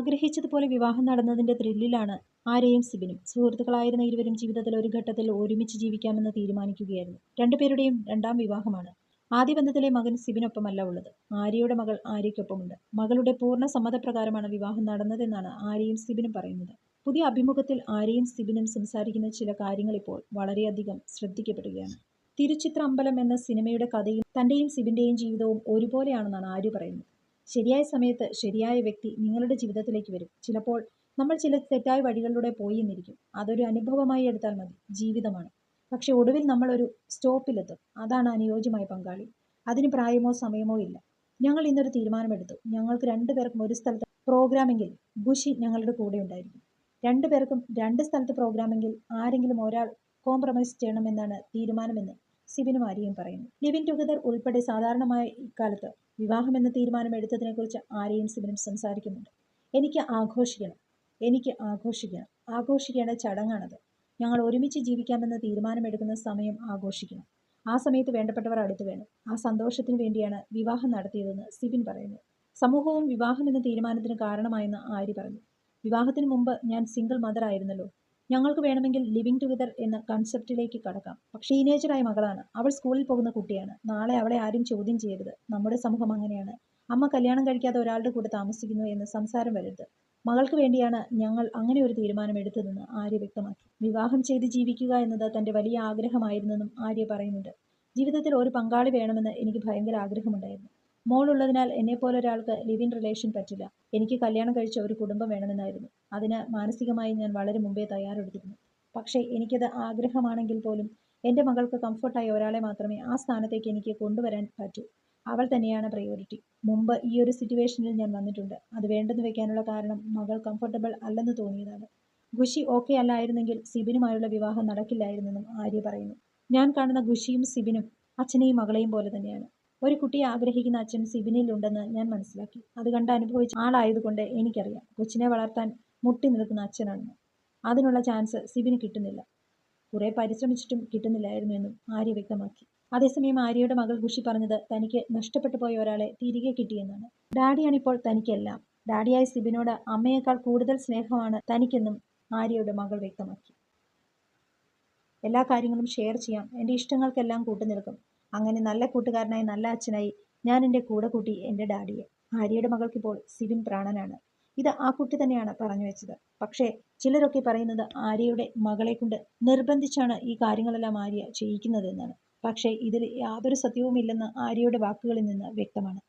ആഗ്രഹിച്ചതുപോലെ വിവാഹം നടന്നതിന്റെ ത്രില്ലിലാണ് ആരെയും സിബിനും. സുഹൃത്തുക്കളായിരുന്ന ഇരുവരും ജീവിതത്തിൽ ഒരു ഘട്ടത്തിൽ ഒരുമിച്ച് ജീവിക്കാമെന്ന് തീരുമാനിക്കുകയായിരുന്നു. രണ്ടുപേരുടെയും രണ്ടാം വിവാഹമാണ്. ആദ്യ ബന്ധത്തിലെ മകൻ സിബിനൊപ്പമല്ല ഉള്ളത്. ആര്യയുടെ മകൾ ആര്യയ്ക്കൊപ്പമുണ്ട്. മകളുടെ പൂർണ സമ്മതപ്രകാരമാണ് വിവാഹം നടന്നതെന്നാണ് ആര്യയും സിബിനും പറയുന്നത്. പുതിയ അഭിമുഖത്തിൽ ആര്യയും സിബിനും സംസാരിക്കുന്ന ചില കാര്യങ്ങൾ ഇപ്പോൾ വളരെയധികം ശ്രദ്ധിക്കപ്പെടുകയാണ്. തിരുച്ചിത്ര അമ്പലം എന്ന സിനിമയുടെ കഥയും തന്റെയും സിബിന്റെയും ജീവിതവും ഒരുപോലെയാണെന്നാണ് ആര്യ പറയുന്നത്. ശരിയായ സമയത്ത് ശരിയായ വ്യക്തി നിങ്ങളുടെ ജീവിതത്തിലേക്ക് വരും. ചിലപ്പോൾ നമ്മൾ ചില തെറ്റായ വഴികളിലൂടെ പോയി എന്നിരിക്കും. അതൊരു അനുഭവമായി എടുത്താൽ മതി. ജീവിതമാണ്. പക്ഷെ ഒടുവിൽ നമ്മൾ ഒരു സ്റ്റോപ്പിലെത്തും. അതാണ് അനുയോജ്യമായ പങ്കാളി. അതിന് പ്രായമോ സമയമോ ഇല്ല. ഞങ്ങൾ ഇന്നൊരു തീരുമാനമെടുത്തു. ഞങ്ങൾക്ക് രണ്ടുപേർക്കും ഒരു സ്ഥലത്ത് പ്രോഗ്രാമെങ്കിൽ ബുഷി ഞങ്ങളുടെ കൂടെ ഉണ്ടായിരിക്കും. രണ്ടുപേർക്കും രണ്ട് സ്ഥലത്ത് പ്രോഗ്രാമെങ്കിൽ ആരെങ്കിലും ഒരാൾ കോംപ്രമൈസ് ചെയ്യണമെന്നാണ് തീരുമാനമെന്ന് സിബിനും ആര്യയും പറയുന്നു. ലിവിൻ ടുഗദർ ഉൾപ്പെടെ സാധാരണമായ ഇക്കാലത്ത് വിവാഹം എന്ന തീരുമാനം എടുത്തതിനെക്കുറിച്ച് ആര്യയും സിബിനും സംസാരിക്കുന്നുണ്ട്. എനിക്ക് ആഘോഷിക്കണം. എനിക്ക് ആഘോഷിക്കണം. ആഘോഷിക്കേണ്ട ചടങ്ങാണത്. ഞങ്ങൾ ഒരുമിച്ച് ജീവിക്കാമെന്ന് തീരുമാനമെടുക്കുന്ന സമയം ആഘോഷിക്കണം. ആ സമയത്ത് വേണ്ടപ്പെട്ടവർ അടുത്ത് വേണം. ആ സന്തോഷത്തിന് വേണ്ടിയാണ് വിവാഹം നടത്തിയതെന്ന് സിബിൻ പറയുന്നു. സമൂഹവും വിവാഹം എന്ന തീരുമാനത്തിന് കാരണമായെന്ന് ആര്യ പറഞ്ഞു. വിവാഹത്തിന് മുമ്പ് ഞാൻ സിംഗിൾ മദർ ആയിരുന്നല്ലോ. ഞങ്ങൾക്ക് വേണമെങ്കിൽ ലിവിങ് ടുഗദർ എന്ന കൺസെപ്റ്റിലേക്ക് കടക്കാം. പക്ഷേ ടീനേജറായ മകളാണ്. അവൾ സ്കൂളിൽ പോകുന്ന കുട്ടിയാണ്. നാളെ അവളെ ആരും ചോദ്യം ചെയ്യരുത്. നമ്മുടെ സമൂഹം അങ്ങനെയാണ്. അമ്മ കല്യാണം കഴിക്കാതെ ഒരാളുടെ കൂടെ താമസിക്കുന്നു എന്ന് സംസാരം വരരുത്. മകൾക്ക് വേണ്ടിയാണ് ഞങ്ങൾ അങ്ങനെ ഒരു തീരുമാനം എടുത്തതെന്ന് ആര്യ വ്യക്തമാക്കി. വിവാഹം ചെയ്ത് ജീവിക്കുക എന്നത് തന്റെ വലിയ ആഗ്രഹമായിരുന്നെന്നും ആര്യ പറയുന്നുണ്ട്. ജീവിതത്തിൽ ഒരു പങ്കാളി വേണമെന്ന് എനിക്ക് ഭയങ്കര ആഗ്രഹമുണ്ടായിരുന്നു. മോളുള്ളതിനാൽ എന്നെപ്പോലെ ഒരാൾക്ക് ലിവ് ഇൻ റിലേഷൻ പറ്റില്ല. എനിക്ക് കല്യാണം കഴിച്ച ഒരു കുടുംബം വേണമെന്നായിരുന്നു. അതിന് മാനസികമായി ഞാൻ വളരെ മുമ്പേ തയ്യാറെടുത്തിരുന്നു. പക്ഷേ എനിക്കത് ആഗ്രഹമാണെങ്കിൽ പോലും എന്റെ മകൾക്ക് കംഫർട്ടായ ഒരാളെ മാത്രമേ ആ സ്ഥാനത്തേക്ക് എനിക്ക് കൊണ്ടുവരാൻ പറ്റൂ. അവൾ തന്നെയാണ് പ്രയോറിറ്റി മുമ്പ് ഈ ഒരു സിറ്റുവേഷനിൽ ഞാൻ വന്നിട്ടുണ്ട്. അത് വേണ്ടെന്ന് വെക്കാനുള്ള കാരണം മകൾ കംഫർട്ടബിൾ അല്ലെന്ന് തോന്നിയതാണ്. ഖുഷി ഓക്കെ അല്ലായിരുന്നെങ്കിൽ സിബിനുമായുള്ള വിവാഹം നടക്കില്ലായിരുന്നെന്നും ആര്യ പറയുന്നു. ഞാൻ കാണുന്ന ഖുഷിയും സിബിനും അച്ഛനെയും മകളെയും പോലെ തന്നെയാണ്. ഒരു കുട്ടിയെ ആഗ്രഹിക്കുന്ന അച്ഛൻ സിബിനിൽ ഉണ്ടെന്ന് ഞാൻ മനസ്സിലാക്കി. അത് കണ്ട് അനുഭവിച്ച ആളായതുകൊണ്ട് എനിക്കറിയാം. കൊച്ചിനെ വളർത്താൻ മുട്ടി നിൽക്കുന്ന അച്ഛനാണെന്ന് അതിനുള്ള ചാൻസ് സിബിന് കിട്ടുന്നില്ല. കുറെ പരിശ്രമിച്ചിട്ടും കിട്ടുന്നില്ലായിരുന്നു എന്നും ആര്യ വ്യക്തമാക്കി. അതേസമയം ആര്യയുടെ മകൾ ഖുഷി പറഞ്ഞത് തനിക്ക് നഷ്ടപ്പെട്ടു പോയ ഒരാളെ തിരികെ കിട്ടിയെന്നാണ് ഡാഡിയാണിപ്പോൾ തനിക്കെല്ലാം. ഡാഡിയായ സിബിനോട് അമ്മയേക്കാൾ കൂടുതൽ സ്നേഹമാണ് തനിക്കെന്നും ആര്യയുടെ മകൾ വ്യക്തമാക്കി. എല്ലാ കാര്യങ്ങളും ഷെയർ ചെയ്യാം. എന്റെ ഇഷ്ടങ്ങൾക്കെല്ലാം കൂട്ടുനിൽക്കും. അങ്ങനെ നല്ല കൂട്ടുകാരനായി നല്ല അച്ഛനായി ഞാൻ എന്റെ കൂടെ കൂട്ടി എന്റെ ഡാഡിയെ. മകൾക്ക് മകൾക്കിപ്പോൾ സിബിൻ പ്രാണനാണ്. ഇത് ആ കുട്ടി തന്നെയാണ് പറഞ്ഞു വെച്ചത്. പക്ഷേ ചിലരൊക്കെ പറയുന്നത് ആര്യയുടെ മകളെ കൊണ്ട് നിർബന്ധിച്ചാണ് ഈ കാര്യങ്ങളെല്ലാം ആര്യ ചെയ്യിക്കുന്നത് എന്നാണ് പക്ഷേ ഇതിൽ യാതൊരു സത്യവുമില്ലെന്ന് ആര്യയുടെ വാക്കുകളിൽ നിന്ന് വ്യക്തമാണ്.